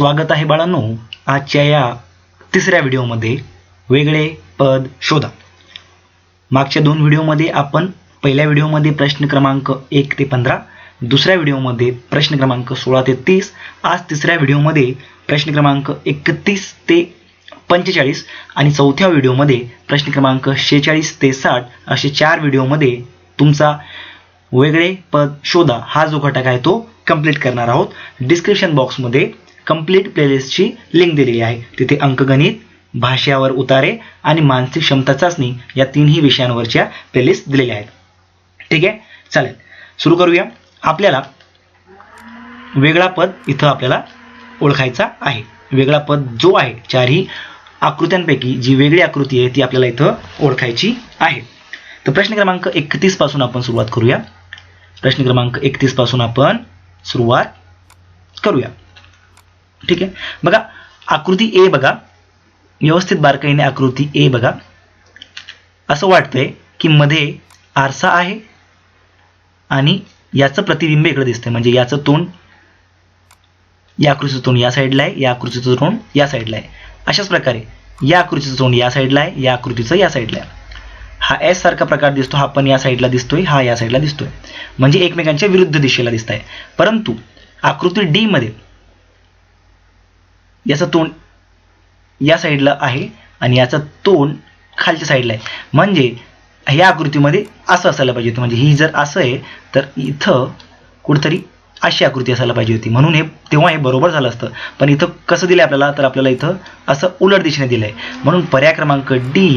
स्वागत आहे बाळांनो. आजच्या या तिसऱ्या व्हिडिओमध्ये वेगळे पद शोधा. मागच्या दोन व्हिडिओमध्ये आपण पहिल्या व्हिडिओमध्ये प्रश्न क्रमांक एक ते पंधरा दुसऱ्या व्हिडिओमध्ये प्रश्न क्रमांक सोळा ते तीस आज तिसऱ्या व्हिडिओमध्ये प्रश्न क्रमांक एकतीस ते पंचेचाळीस आणि चौथ्या व्हिडिओमध्ये प्रश्न क्रमांक शेहेचाळीस ते साठ असे चार व्हिडिओमध्ये तुमचा वेगळे पद शोधा. हा जो घटक आहे तो कंप्लीट करणार आहोत. डिस्क्रिप्शन बॉक्समध्ये कंप्लीट प्लेलिस्टची लिंक दिलेली आहे. तिथे अंकगणित भाषावर उतारे आणि मानसिक क्षमता चाचणी या तीनही विषयांवरच्या प्लेलिस्ट दिलेल्या आहेत. ठीक आहे? चालेल. सुरू करूया. आपल्याला वेगळा पद इथं आपल्याला ओळखायचा आहे. वेगळा पद जो आहे चारही आकृत्यांपैकी जी वेगळी आकृती आहे ती आपल्याला इथं ओळखायची आहे. तर प्रश्न क्रमांक एकतीसपासून आपण सुरुवात करूया. प्रश्न क्रमांक एकतीसपासून आपण सुरुवात करूया. ठीक आहे? बघा आकृती ए बघा. व्यवस्थित बारकाईने आकृती ए बघा. असं वाटतंय की मध्ये आरसा आहे आणि याचं प्रतिबिंब इकडे दिसतंय. म्हणजे याचं तोंड या आकृतीचं तोंड या साईडला आहे या आकृतीचं तोंड या साईडला आहे. अशाच प्रकारे या आकृतीचं तोंड या साईडला आहे या आकृतीचं या साईडला आहे. हा एस सारखा प्रकार दिसतो हा पण या साईडला दिसतोय हा या साईडला दिसतोय. म्हणजे एकमेकांच्या विरुद्ध दिशेला दिसत आहे परंतु आकृती डी मध्ये याचं तोंड या साईडला आहे आणि याचं तोंड खालच्या साईडला आहे. म्हणजे ह्या आकृतीमध्ये असं असायला पाहिजे होतं. म्हणजे ही जर असं आहे तर इथं कुठंतरी अशी आकृती असायला पाहिजे होती. म्हणून हे तेव्हा हे बरोबर झालं असतं. पण इथं कसं दिलं आपल्याला तर आपल्याला इथं असं उलट दिशेने दिलं आहे म्हणून पर्याय क्रमांक डी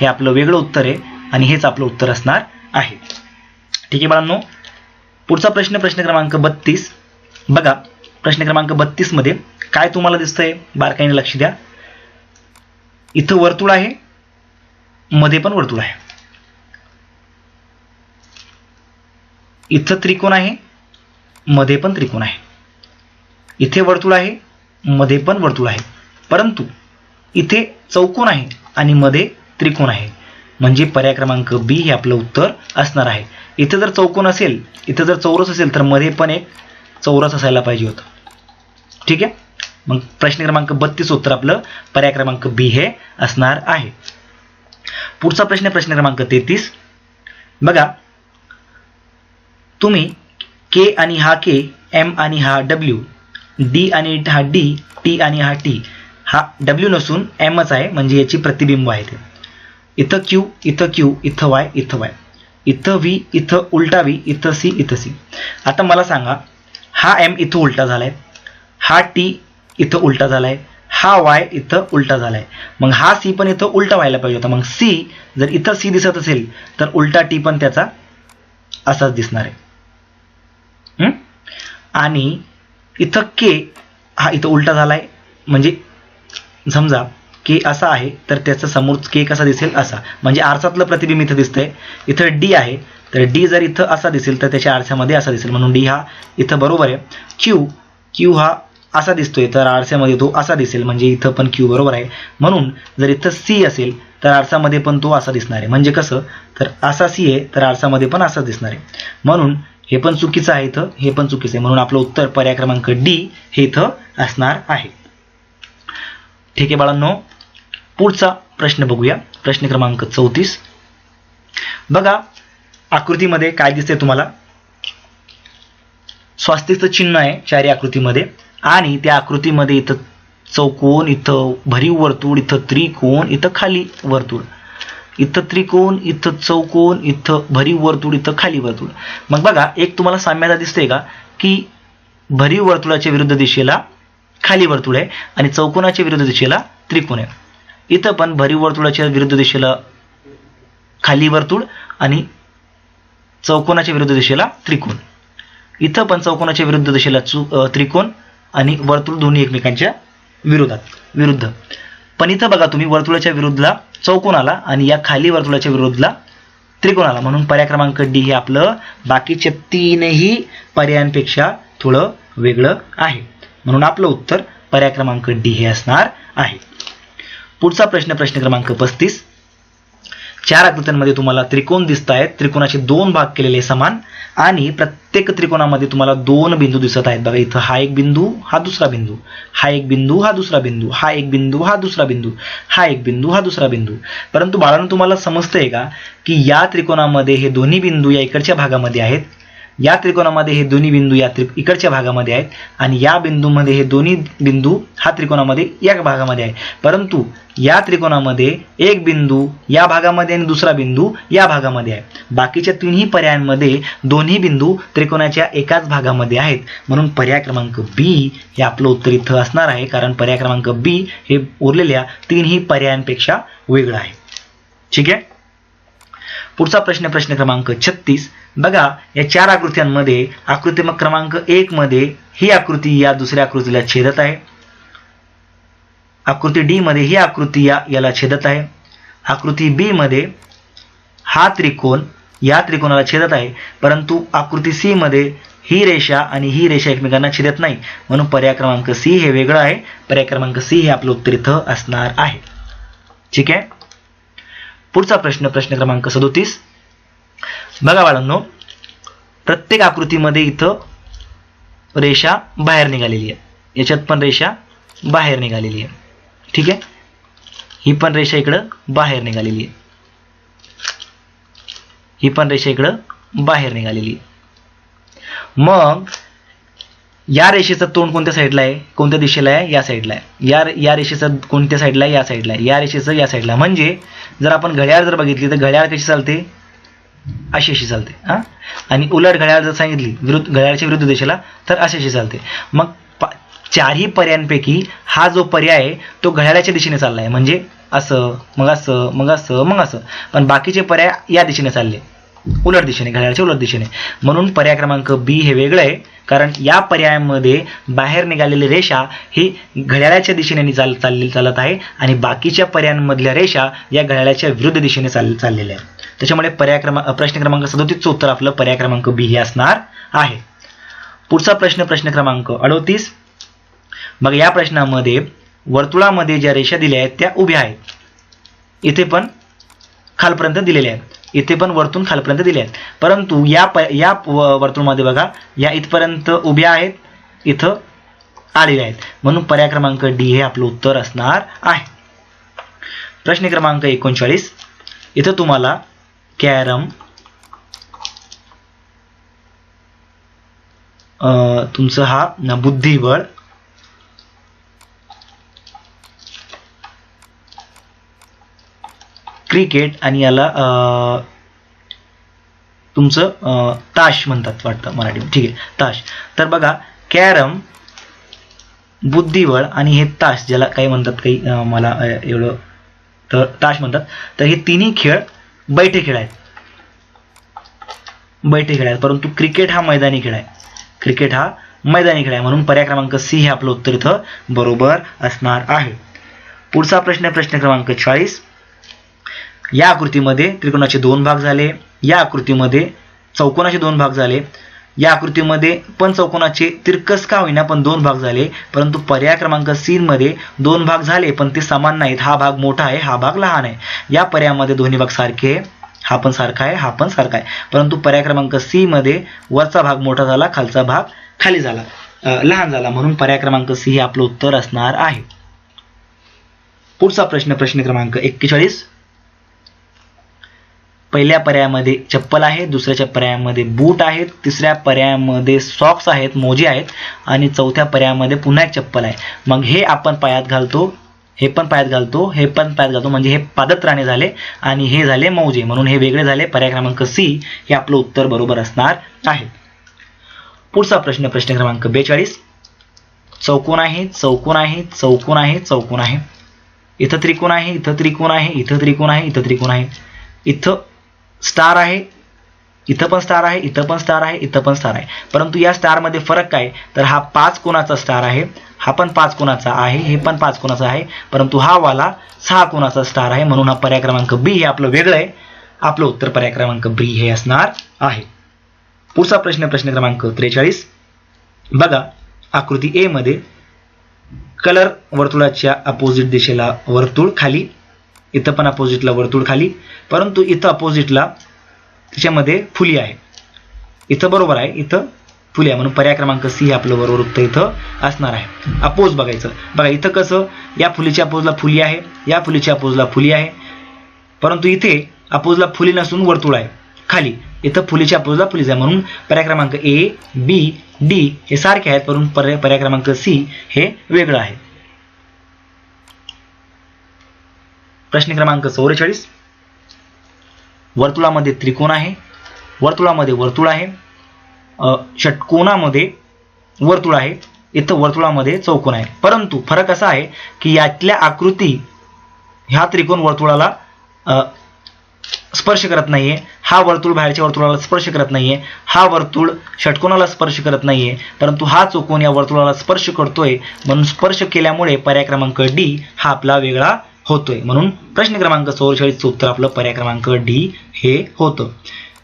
हे आपलं वेगळं उत्तर आहे आणि हेच आपलं उत्तर असणार आहे. ठीक आहे बाळांनो पुढचा प्रश्न प्रश्न क्रमांक बत्तीस. बघा प्रश्न क्रमांक बत्तीसमध्ये काय तुम्हाला दिसतंय? बारकाईने लक्ष द्या. इथं वर्तुळ आहे. मध्ये पण वर्तुळ आहे. इथं त्रिकोण आहे. मध्ये पण त्रिकोण आहे. इथे वर्तुळ आहे. मध्ये पण वर्तुळ आहे. परंतु इथे चौकोन आहे आणि मध्ये त्रिकोण आहे. म्हणजे पर्याय क्रमांक बी हे आपलं उत्तर असणार आहे. इथं जर चौकोन असेल इथं जर चौरस असेल तर मध्ये पण एक चौरस असायला पाहिजे होतं. ठीक आहे? मग प्रश्न क्रमांक बत्तीस उत्तर आपलं पर्याय क्रमांक बी हे असणार आहे. पुढचा प्रश्न प्रश्न क्रमांक तेहतीस. बघा तुम्ही के आणि हा के एम आणि हा डब्ल्यू डी आणि हा डी टी आणि हा टी हा डब्ल्यू नसून एमच आहे म्हणजे याची प्रतिबिंब आहे ते. इथं क्यू इथं क्यू इथं वाय इथं वाय इथं व्ही इथं उलटा व्ही इथं सी इथं सी आता मला सांगा हा एम इथं उलटा झालाय. हा टी इथं उलटा झालाय. हा वाय इथं उलटा झालाय. मग हा सी पण इथं उलटा व्हायला पाहिजे होता. मग सी जर इथं सी दिसत असेल तर उलटा टी पण त्याचा असाच दिसणार आहे. आणि इथं के हा इथं उलटा झालाय. म्हणजे समजा के असा आहे तर त्याचा समोर के कसा दिसेल? असा. म्हणजे आरसातलं प्रतिबिंब इथं दिसतंय. इथं डी आहे तर डी जर इथं असा दिसेल तर त्याच्या आरशामध्ये असा दिसेल. म्हणून डी हा इथं बरोबर आहे. क्यू क्यू हा असा दिसतोय तर आरशामध्ये तो असा दिसेल म्हणजे इथं पण क्यू बरोबर आहे. म्हणून जर इथं सी असेल तर आरसामध्ये पण तो असा दिसणार आहे. म्हणजे कसं? तर असा सी आहे तर आरसामध्ये पण असा दिसणार आहे. म्हणून हे पण चुकीचं आहे इथं हे पण चुकीचं आहे. म्हणून आपलं उत्तर पर्याय क्रमांक डी हे इथं असणार आहे. ठीक आहे बाळांनो पुढचा प्रश्न बघूया. प्रश्न क्रमांक चौतीस. बघा आकृतीमध्ये काय दिसतंय तुम्हाला? स्वास्तिकचं चिन्ह आहे चारी आकृतीमध्ये. आणि त्या आकृतीमध्ये इथं चौकोन इथं भरीव वर्तुळ इथं त्रिकोण इथं खाली वर्तुळ. इथं त्रिकोण इथं चौकोन इथं भरीव वर्तुळ इथं खाली वर्तुळ. मग बघा एक तुम्हाला साम्यता दिसते का की भरीव वर्तुळाच्या विरुद्ध दिशेला खाली वर्तुळ आहे आणि चौकोनाच्या विरुद्ध दिशेला त्रिकोण आहे. इथं पण भरीव वर्तुळाच्या विरुद्ध दिशेला खाली वर्तुळ आणि चौकोनाच्या विरुद्ध दिशेला त्रिकोण. इथं पण चौकोनाच्या विरुद्ध दिशेला त्रिकोण आणि वर्तुळ दोन्ही एकमेकांच्या विरोधात विरुद्ध. पण इथं बघा तुम्ही वर्तुळाच्या विरुद्धला चौकोन आला आणि या खाली वर्तुळाच्या विरुद्धला त्रिकोण आला. म्हणून पर्याय क्रमांक डी हे आपलं बाकीच्या तीनही पर्यायांपेक्षा थोडं वेगळं आहे. म्हणून आपलं उत्तर पर्याय क्रमांक डी हे असणार आहे. पुढचा प्रश्न प्रश्न क्रमांक पस्तीस. चार आकृत्यांमध्ये तुम्हाला त्रिकोण दिसत आहेत त्रिकोणाचे दोन भाग केलेले समान. आणि प्रत्येक त्रिकोणामध्ये तुम्हाला दोन बिंदू दिसत आहेत. बघा इथं हा एक बिंदू हा दुसरा बिंदू. हा एक बिंदू हा दुसरा बिंदू. हा एक बिंदू हा दुसरा बिंदू. हा एक बिंदू हा दुसरा बिंदू. परंतु बाळांनो तुम्हाला समजतंय का की या त्रिकोणामध्ये हे दोन्ही बिंदू या इकडच्या भागामध्ये आहेत? या त्रिकोणामध्ये हे दोन्ही बिंदू या त्रि इकडच्या भागामध्ये आहेत आणि या बिंदूमध्ये हे दोन्ही बिंदू हा त्रिकोणामध्ये या भागामध्ये आहे. परंतु या त्रिकोणामध्ये एक बिंदू या भागामध्ये आणि दुसरा बिंदू या भागामध्ये आहे. बाकीच्या तिन्ही पर्यायांमध्ये दोन्ही बिंदू त्रिकोणाच्या एकाच भागामध्ये आहेत. म्हणून पर्याय क्रमांक बी हे आपलं उत्तर इथं असणार आहे. कारण पर्याय क्रमांक बी हे उरलेल्या तीनही पर्यायांपेक्षा वेगळं आहे. ठीक आहे? पुढचा प्रश्न प्रश्न क्रमांक छत्तीस. बघा या चार आकृत्यांमध्ये आकृती क्रमांक एक मध्ये ही आकृती या दुसऱ्या आकृतीला छेदत आहे. आकृती डी मध्ये ही आकृती या याला छेदत आहे. आकृती बी मध्ये हा त्रिकोण या त्रिकोणाला छेदत आहे. परंतु आकृती सी मध्ये ही रेषा आणि ही रेषा एकमेकांना छेदत नाही. म्हणून पर्याय क्रमांक सी हे वेगळं आहे. पर्याय क्रमांक सी हे आपलं उत्तर इथं असणार आहे. ठीक आहे? पुढचा प्रश्न प्रश्न क्रमांक सदोतीस. बघा बाळांनो प्रत्येक आकृतीमध्ये इथं रेषा बाहेर निघालेली आहे. याच्यात पण रेषा बाहेर निघालेली आहे. ठीक आहे? ही पण रेषा इकडं बाहेर निघालेली आहे. ही पण रेषा इकडं बाहेर निघालेली आहे. मग या रेषेचं तोंड कोणत्या साईडला आहे? कोणत्या दिशेला आहे? या साईडला आहे. या या रेषेचं कोणत्या साईडला आहे? या साईडला आहे. या रेषेचं या साईडला म्हणजे जर आपण घड्याळ जर बघितली तर घड्याळ कशी चालते? अशी अशी चालते हां? आणि उलट घड्याळ जर सांगितली विरुद्ध घड्याळच्या विरुद्ध दिशेला तर अशी अशी चालते. मग चारही पर्यायांपैकी हा जो पर्याय आहे तो घड्याळाच्या दिशेने चालला आहे. म्हणजे असं मग असं मग असं मग असं. पण बाकीचे पर्याय या दिशेने चालले. उलट दिशेने घड्याळाच्या उलट दिशेने. म्हणून पर्याय क्रमांक बी हे वेगळं आहे कारण या पर्यायामध्ये बाहेर निघालेली रेषा ही घड्याळाच्या दिशेने चाल चालली चालत आहे आणि बाकीच्या पर्यायांमधल्या रेषा या घड्याळाच्या विरुद्ध दिशेने चाल चाललेल्या आहेत. त्याच्यामुळे पर्याय क्रमांक प्रश्न क्रमांक सदोतीसचं उत्तर आपलं पर्याय क्रमांक बी हे असणार आहे. पुढचा प्रश्न प्रश्न क्रमांक अडोतीस. मग या प्रश्नामध्ये वर्तुळामध्ये ज्या रेषा दिल्या आहेत त्या उभ्या आहेत. इथे पण खालपर्यंत दिलेल्या आहेत. इथे पण वरतून खालपर्यंत दिले आहेत. परंतु या प या वर्तुळमध्ये बघा या इथपर्यंत उभ्या आहेत इथं आलेल्या आहेत. म्हणून पर्याय क्रमांक डी हे आपलं उत्तर असणार आहे. प्रश्न क्रमांक एकोणचाळीस. इथं तुम्हाला कॅरम तुमचं हा बुद्धिबळ क्रिकेट आणि याला तुमचं ताश म्हणतात वाटतं मराठी ठीक आहे ताश. तर बघा कॅरम बुद्धिबळ आणि हे ताश ज्याला काही म्हणतात काही मला एवढं तर ताश म्हणतात. तर हे तिन्ही खेळ बैठे खेळ आहेत. बैठे खेळ आहेत. परंतु क्रिकेट हा मैदानी खेळ आहे. क्रिकेट हा मैदानी खेळ आहे. म्हणून पर्याय क्रमांक सी हे आपलं उत्तर इथं बरोबर असणार आहे. पुढचा प्रश्न प्रश्न क्रमांक चाळीस. या आकृतीमध्ये त्रिकोणाचे दोन भाग झाले या आकृतीमध्ये चौकोनाचे दोन भाग झाले या आकृतीमध्ये पण चौकोनाचे तिरकस का होईना पण दोन भाग झाले परंतु पर्याय क्रमांक सीन मध्ये दोन भाग झाले पण ते समान नाहीत. हा भाग मोठा आहे हा भाग लहान आहे. या पर्यायामध्ये दोन्ही भाग सारखे आहे हा पण सारखा आहे हा पण सारखा आहे. परंतु पर्याय क्रमांक सी मध्ये वरचा भाग मोठा झाला खालचा भाग खाली झाला लहान झाला. म्हणून पर्याय क्रमांक सी हे आपलं उत्तर असणार आहे. पुढचा प्रश्न प्रश्न क्रमांक एक्केचाळीस. पहिल्या पर्यायामध्ये चप्पल आहे दुसऱ्याच्या पर्यायामध्ये बूट आहेत तिसऱ्या पर्यायामध्ये सॉक्स आहेत मोजे आहेत आणि चौथ्या पर्यायामध्ये पुन्हा एक चप्पल आहे. मग हे आपण पायात घालतो हे पण पायात घालतो हे पण पायात घालतो. म्हणजे हे पादत्राणे झाले आणि हे झाले मौजे. म्हणून हे वेगळे झाले. पर्याय क्रमांक सी हे आपलं उत्तर बरोबर असणार आहे. पुढचा प्रश्न प्रश्न क्रमांक बेचाळीस. चौकोन आहे चौकोन आहे चौकोन आहे चौकोन आहे. इथं त्रिकोण आहे इथं त्रिकोण आहे इथं त्रिकोण आहे इथं त्रिकोण आहे. इथं स्टार आहे इथं पण स्टार आहे इथं पण स्टार आहे इथं पण स्टार आहे. परंतु या स्टारमध्ये फरक काय? तर हा पाच कोणाचा स्टार आहे हा पण पाच कोणाचा आहे हे पण पाच कोणाचा आहे परंतु हा वाला सहा कोणाचा स्टार आहे म्हणून हा पर्याय क्रमांक बी हे आपलं वेगळं आहे. आपलं उत्तर पर्याय क्रमांक बी हे असणार आहे. पुढचा प्रश्न प्रश्न क्रमांक त्रेचाळीस. बघा आकृती ए मध्ये कलर वर्तुळाच्या अपोजिट दिशेला वर्तुळ खाली इथं पण अपोजिटला वर्तुळ खाली. परंतु इथं अपोजिटला त्याच्यामध्ये फुली आहे. इथं बरोबर आहे इथं फुली आहे. म्हणून पर्याय क्रमांक सी हे आपलं बरोबर उत्तर इथं असणार आहे. अपोज बघायचं. बघा इथं कसं या फुलीच्या अपोजला फुली आहे या फुलीच्या अपोजला फुली आहे. परंतु इथे अपोजला फुली नसून वर्तुळ आहे. खाली. इथं फुलीच्या अपोजला फुलीच आहे. म्हणून पर्याय क्रमांक ए बी डी हे सारखे आहेत. परंतु पर्याय पर्याय क्रमांक सी हे वेगळं आहे. प्रश्न क्रमांक चौवेचाळीस. वर्तुळामध्ये त्रिकोण आहे. वर्तुळामध्ये वर्तुळ आहे. षटकोणामध्ये वर्तुळ आहे. इथं वर्तुळामध्ये चौकोन आहे. परंतु फरक असा आहे की यातल्या आकृती ह्या त्रिकोण वर्तुळाला स्पर्श करत नाहीये. हा वर्तुळ बाहेरच्या वर्तुळाला स्पर्श करत नाहीये. हा वर्तुळ षटकोनाला स्पर्श करत नाहीये. परंतु हा चौकोन या वर्तुळाला स्पर्श करतोय. म्हणून स्पर्श केल्यामुळे पर्याय क्रमांक डी हा आपला वेगळा होतोय. म्हणून प्रश्न क्रमांक चौवेचाळीसचं उत्तर आपलं पर्याय क्रमांक डी हे होतं.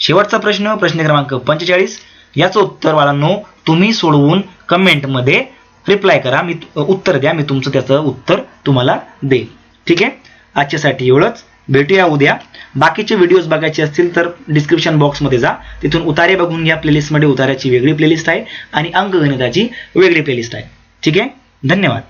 शेवटचा प्रश्न प्रश्न क्रमांक पंचेचाळीस. याचं उत्तर बाळांनो तुम्ही सोडवून कमेंटमध्ये रिप्लाय करा. मी उत्तर द्या. मी तुमचं त्याचं उत्तर तुम्हाला देईल ठीक आहे? आजच्यासाठी एवढंच. भेटूया उद्या. बाकीचे व्हिडिओज बघायचे असतील तर डिस्क्रिप्शन बॉक्समध्ये जा. तिथून उतारे बघून घ्या. प्लेलिस्टमध्ये उतार्याची वेगळी प्लेलिस्ट आहे. आणि अंकगणिताची वेगळी प्लेलिस्ट आहे. ठीक आहे? धन्यवाद.